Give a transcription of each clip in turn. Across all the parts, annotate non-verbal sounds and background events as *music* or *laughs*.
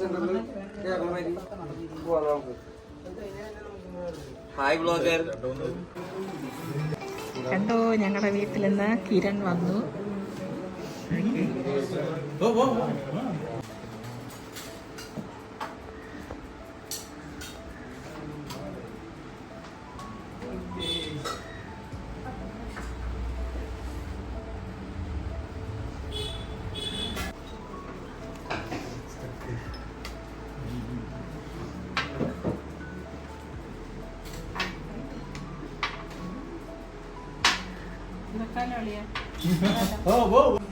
സെന്ററിൽ കേരള വരി പോവാം നമുക്ക് ഹായ് ബ്ലോഗർ. കണ്ടോ ഞങ്ങളുടെ വീട്ടിൽ നിന്ന് കിരൺ വന്നു. ali. Vamos, vamos.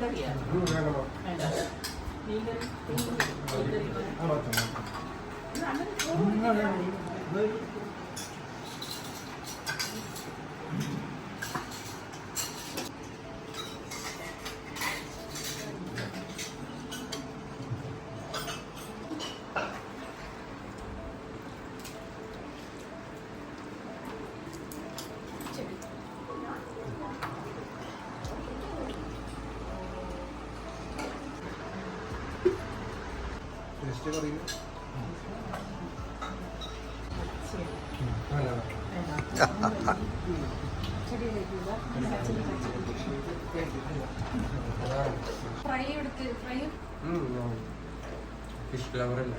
ചേട്ടന്മാര് വന്നില്ലേ ഫ്രൈ എടുത്ത് ഫ്രൈ. ഫിഷ് ഫ്ലവർ അല്ല?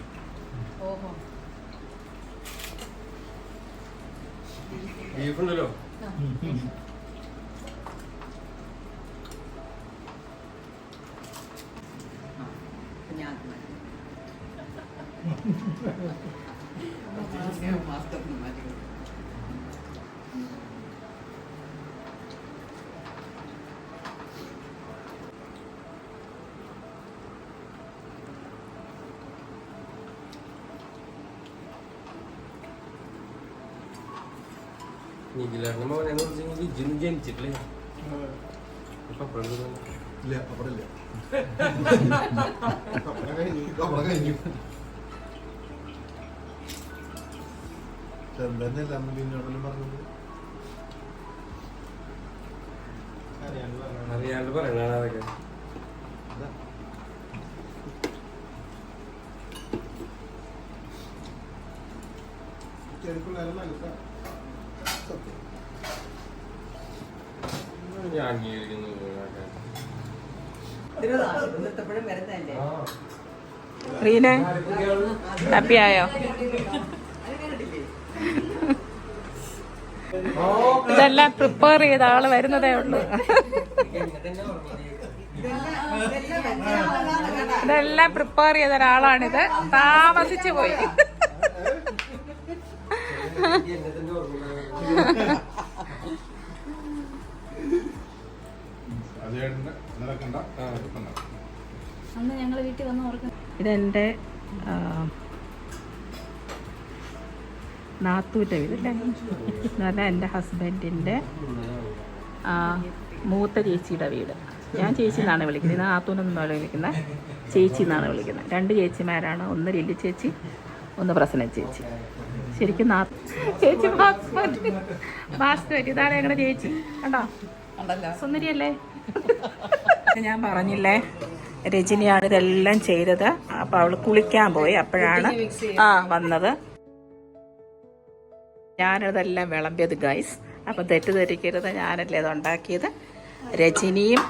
ഓഹോ. ബീഫ് ഉണ്ടല്ലോ? നിഖിലേട്ടന്റെ മോനെ കുറിച്ച് ജിജു ജനിച്ചിട്ടില്ലേ ഇപ്പൊ ഇല്ല ഇല്ല അവിടെ കഴിഞ്ഞു കഴിഞ്ഞു. പിന്നോടെല്ലാം പറഞ്ഞത്. അറിയാണ്ട് അതൊക്കെ. ഞാൻ അംഗീകരിക്കുന്നു. റീനെ ഹാപ്പി ആയോ ഇതെല്ലാം പ്രിപ്പയർ ചെയ്ത ആൾ വരുന്നതേ ഉള്ളൂ. ഇതെല്ലാം പ്രിപ്പയർ ചെയ്ത ഒരാളാണിത്. താമസിച്ചു പോയി. എന്നെ ആ, വീട് വീടല്ലേ? എന്ന് പറഞ്ഞാൽ എന്റെ ഹസ്ബൻഡിന്റെ മൂത്ത ചേച്ചിയുടെ വീട്. ഞാൻ ചേച്ചി എന്നാണ് വിളിക്കുന്നത്. നാത്തൂനൊന്നും വിളിക്കുന്നത്. ചേച്ചി എന്നാണ് വിളിക്കുന്നത്. രണ്ട് ചേച്ചിമാരാണ്. ഒന്ന് ലില്ലി ചേച്ചി ഒന്ന് പ്രസന്ന ചേച്ചി. ശരിക്കും നാ ചേച്ചി ഭാസ്കരി ഇതാണ് ഞങ്ങളുടെ ചേച്ചി? കണ്ടോ? സുന്ദരിയല്ലേ? ഞാൻ പറഞ്ഞില്ലേ രജനിയാണ് ഇതെല്ലാം ചെയ്തത്. അപ്പോൾ അവൾ കുളിക്കാൻ പോയി. അപ്പോഴാണ് ആ വന്നത്. ഞാനതെല്ലാം വിളമ്പിയത് ഗൈസ് അപ്പം തെറ്റിദ്ധരിക്കരുത്. ഞാനല്ലേ ഉണ്ടാക്കിയത് രജനിയും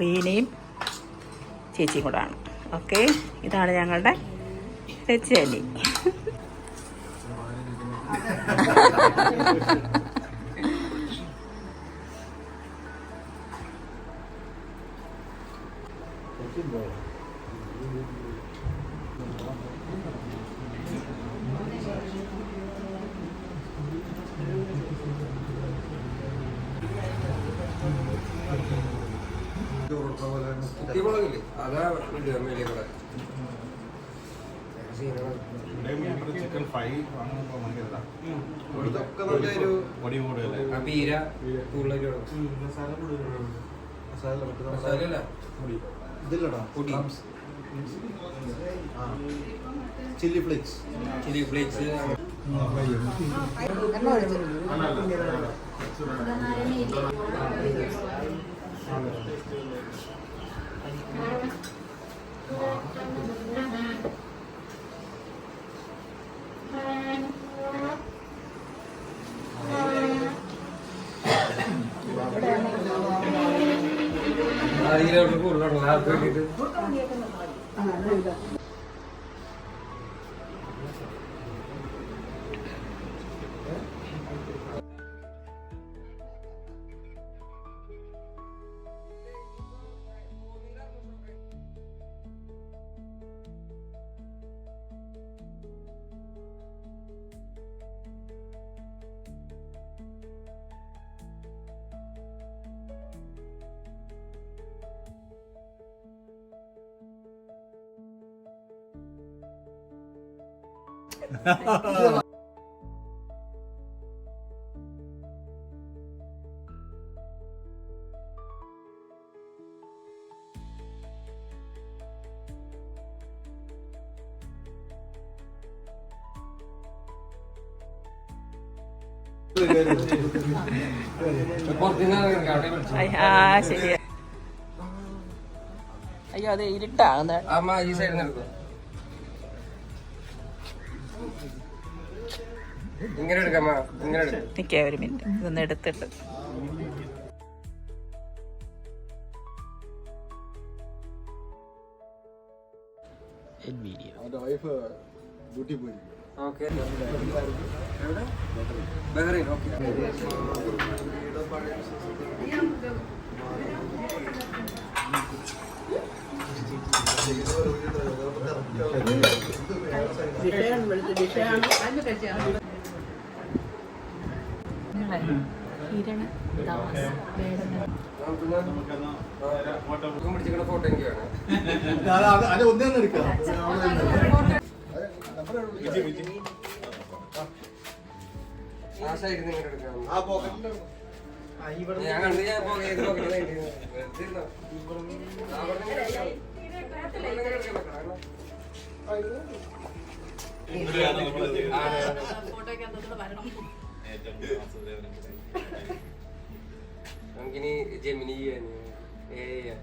റീനയും ചേച്ചിയും കൂടാണ്. ഓക്കെ ഇതാണ് ഞങ്ങളുടെ രജനി. *laughs* *laughs* കുട്ടികളൊക്കെ അതാ വീട് മേലെ കൂടെ ചിക്കൻ ഫ്രൈ ഇതൊക്കെ നല്ലൊരു പൊടി കൂടുതലേ ആ പീര കൂടുതലൊക്കെ മസാല ഇതില്ലടാ പൊടി. ചില്ലി ഫ്ലേക്സ് ചില്ലി ഫ്ലേക്സ് അതിലോട്ട് കൂടുതലുള്ള ആൾക്ക് *laughs* ശരിയാ അയ്യോ അതെ ഇരുട്ടാകുന്ന അമ്മ ഈ സൈഡിൽ നിന്ന് നിൽക്കേ ഒരു മിനിറ്റ് ഇതൊന്ന് എടുത്തിട്ട്. അവന്റെ വൈഫ് ഡ്യൂട്ടി പോയി ഓക്കെ എവിടെ ബഹ്റൈൻ ഓക്കെ പിടിച്ചിരിക്കുന്ന ഫോട്ടോ എനിക്ക് വേണം അത് ഒന്നേ എടുക്കാം ആ സൈഡിൽ നിന്ന് ഇങ്ങനെ എടുക്കാം ആ പോക്കറ്റിൽ ഞാൻ കണ്ടു ഞാൻ പോകെ ഏത് ഫോട്ടോ വെറുതെ ഇരുന്നോ. ആ, അവിടെ നിന്ന് ഇങ്ങനെ എടുക്കാം. ഇവിടെ ഇങ്ങനെ എടുക്കാം, കാരണം ആ, അതെ, അതെ. നമുക്കിനി ജെമിനി ചെയ്യാൻ ഏ ചെയ്യാം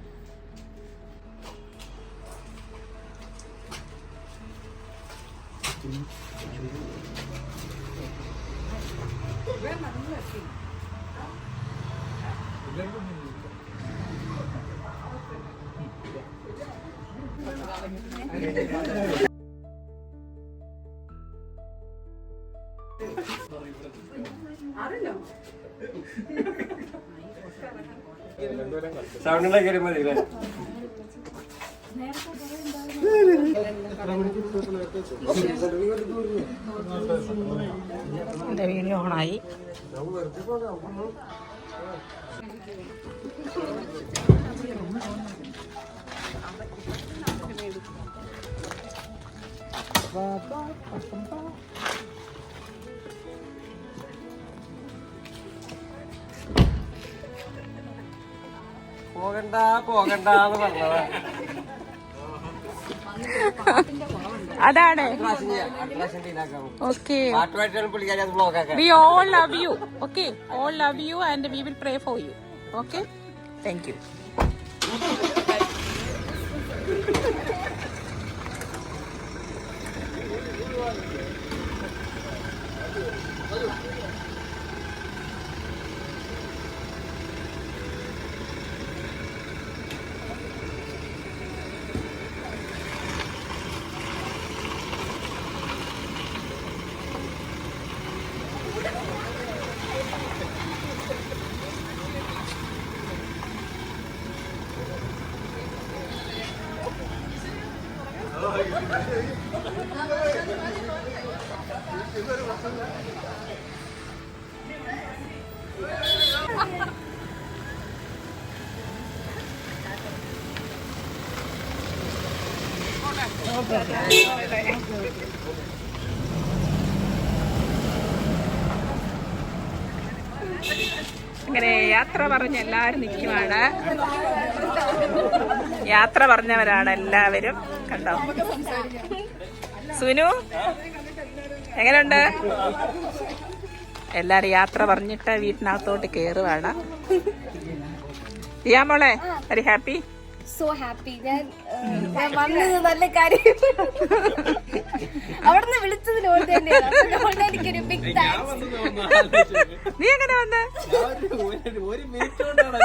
സൗണ്ട് ഉണ്ടാക്കിയാലും മതി അല്ലേ എന്റെ വീഡിയോ ഓണായി. പോകണ്ട പോകണ്ട എന്ന് പറഞ്ഞതാ. അതാണ്. Okay we all love you okay all love you and we will pray for you okay thank you അങ്ങനെ യാത്ര പറഞ്ഞ് എല്ലാവരും നിൽക്കുവാണ്. യാത്ര പറഞ്ഞവരാണ് എല്ലാവരും. കണ്ടോ? സുനു? എങ്ങനെയുണ്ട് എല്ലാരും യാത്ര പറഞ്ഞിട്ട് വീട്ടിനകത്തോട്ട് കേറുവാണ് ചെയ്യാൻ മോളെ വെരി ഹാപ്പി സോ ഹാപ്പി ഞാൻ വന്നത് നല്ല കാര്യം അവിടുന്ന് വിളിച്ചതിന് ഓൾ തന്നെയാണ് എനിക്കൊരു ബിഗ് താങ്ക്സ് നീ എങ്ങനെ വന്ന് ഒരു മിനിറ്റ് കൊണ്ടാണ്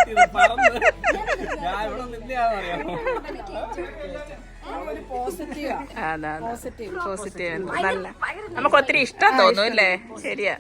ഞാൻ ഇവിടെ നിന്നെയാണെന്നറിയാമോ പോസിറ്റീവ് നല്ല. നമുക്ക് ഒത്തിരി ഇഷ്ടം തോന്നും അല്ലേ? ശരിയാ.